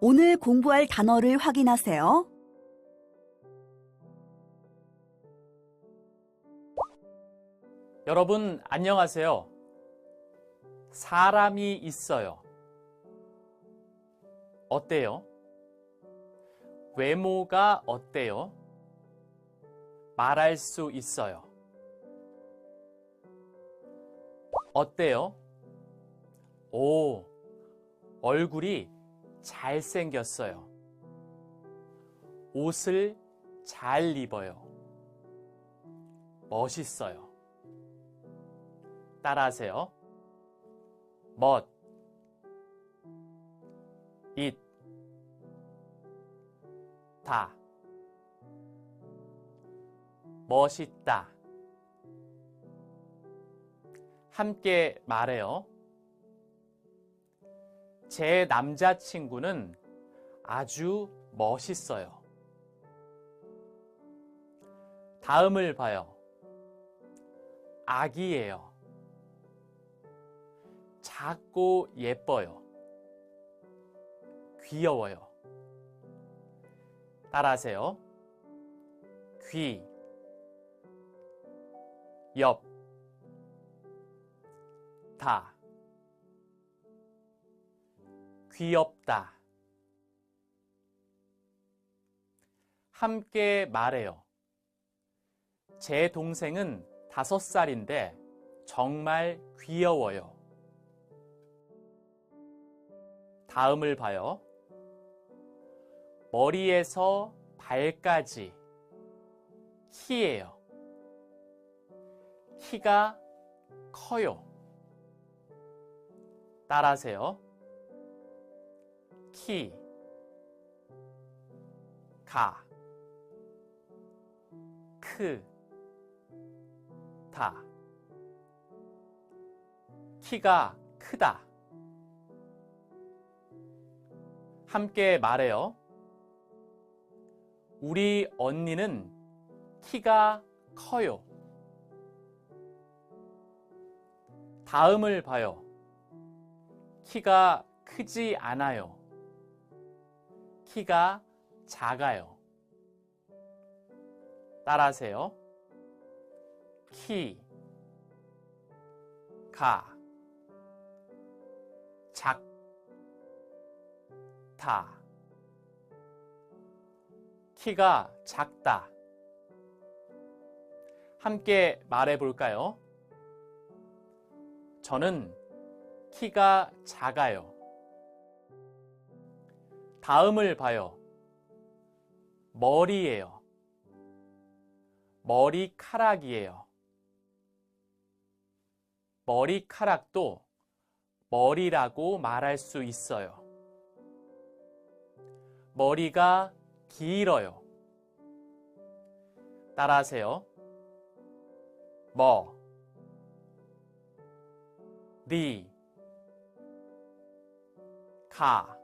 오늘 공부할 단어를 확인하세요. 여러분, 안녕하세요. 사람이 있어요. 어때요? 외모가 어때요? 말할 수 있어요. 어때요? 오, 얼굴이 잘생겼어요. 옷을 잘 입어요. 멋있어요. 따라하세요. 멋, 잇, 다, 멋있다. 함께 말해요. 제 남자친구는 아주 멋있어요. 다음을 봐요. 아기예요. 작고 예뻐요. 귀여워요. 따라하세요. 귀, 옆, 다, 귀엽다. 함께 말해요. 제 동생은 다섯 살인데 정말 귀여워요. 다음을 봐요. 머리에서 발까지 키예요. 키가 커요. 따라하세요. 키, 가, 크, 다. 키가 크다. 함께 말해요. 우리 언니는 키가 커요. 다음을 봐요. 키가 크지 않아요. 키가 작아요. 따라하세요. 키, 가, 작, 다. 키가 작다. 함께 말해 볼까요? 저는 키가 작아요. 다음을 봐요. 머리예요. 머리카락이에요. 머리카락도 머리라고 말할 수 있어요. 머리가 길어요. 따라하세요. 머, 리, 가,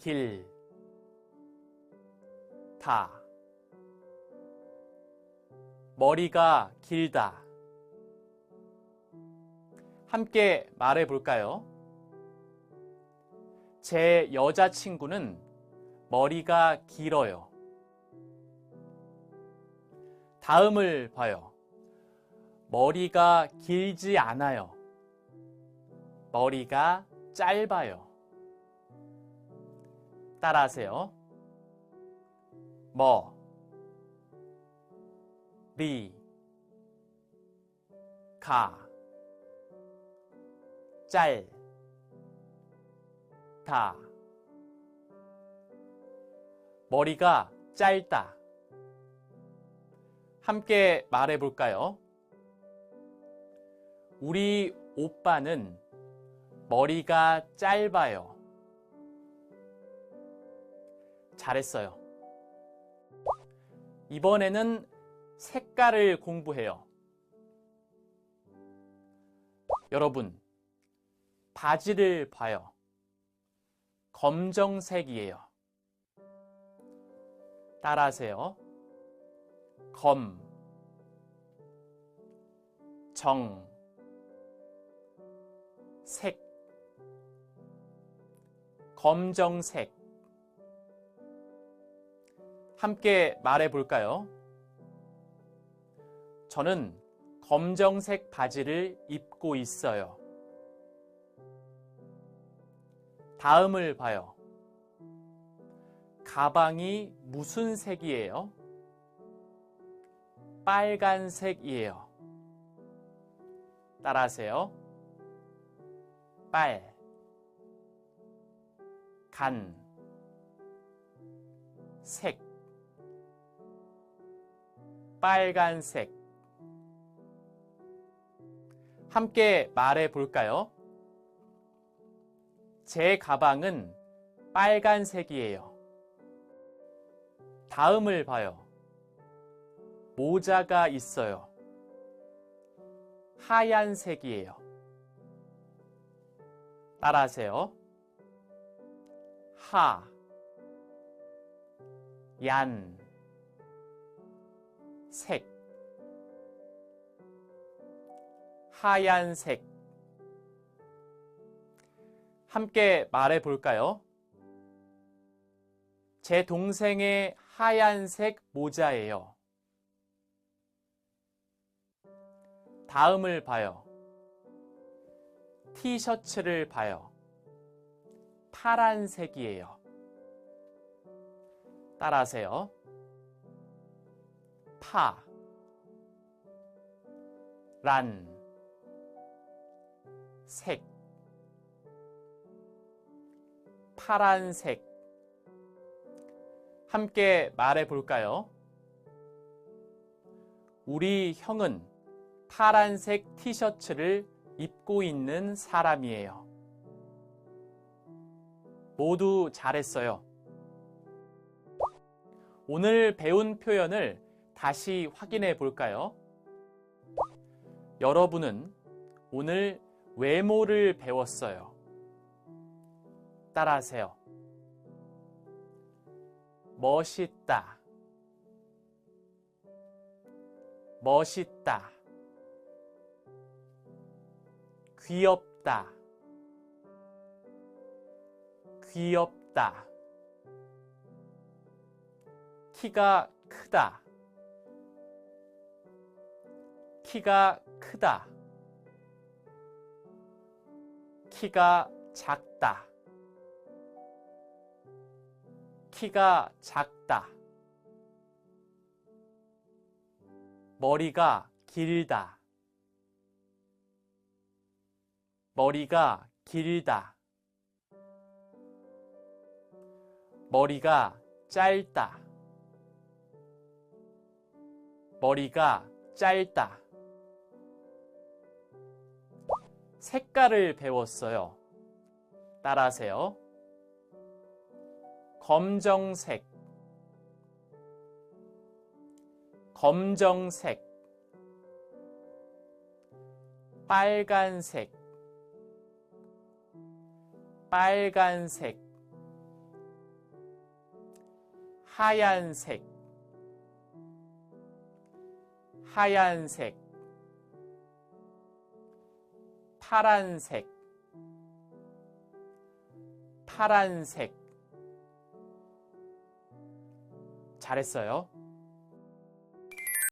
길, 다. 머리가 길다. 함께 말해 볼까요? 제 여자친구는 머리가 길어요. 다음을 봐요. 머리가 길지 않아요. 머리가 짧아요. 따라하세요. 머, 리, 가, 짤, 다. 머리가 짧다. 함께 말해 볼까요? 우리 오빠는 머리가 짧아요. 잘했어요. 이번에는 색깔을 공부해요. 여러분, 바지를 봐요. 검정색이에요. 따라하세요. 검, 정, 색, 검정색. 함께 말해 볼까요? 저는 검정색 바지를 입고 있어요. 다음을 봐요. 가방이 무슨 색이에요? 빨간색이에요. 따라하세요. 빨, 간, 색, 빨간색. 함께 말해 볼까요? 제 가방은 빨간색이에요. 다음을 봐요. 모자가 있어요. 하얀색이에요. 따라하세요. 하, 얀, 색, 하얀색. 함께 말해 볼까요? 제 동생의 하얀색 모자예요. 다음을 봐요. 티셔츠를 봐요. 파란색이에요. 따라하세요. 파, 란, 색, 파란색. 함께 말해 볼까요? 우리 형은 파란색 티셔츠를 입고 있는 사람이에요. 모두 잘했어요. 오늘 배운 표현을 다시 확인해 볼까요? 여러분은 오늘 외모를 배웠어요. 따라하세요. 멋있다. 멋있다. 귀엽다. 귀엽다. 키가 크다. 키가 크다. 키가 작다. 키가 작다. 머리가 길다. 머리가 길다. 머리가 짧다. 머리가 짧다. 색깔을 배웠어요. 따라하세요. 검정색, 검정색, 빨간색, 빨간색, 하얀색, 하얀색, 파란색, 파란색. 잘했어요.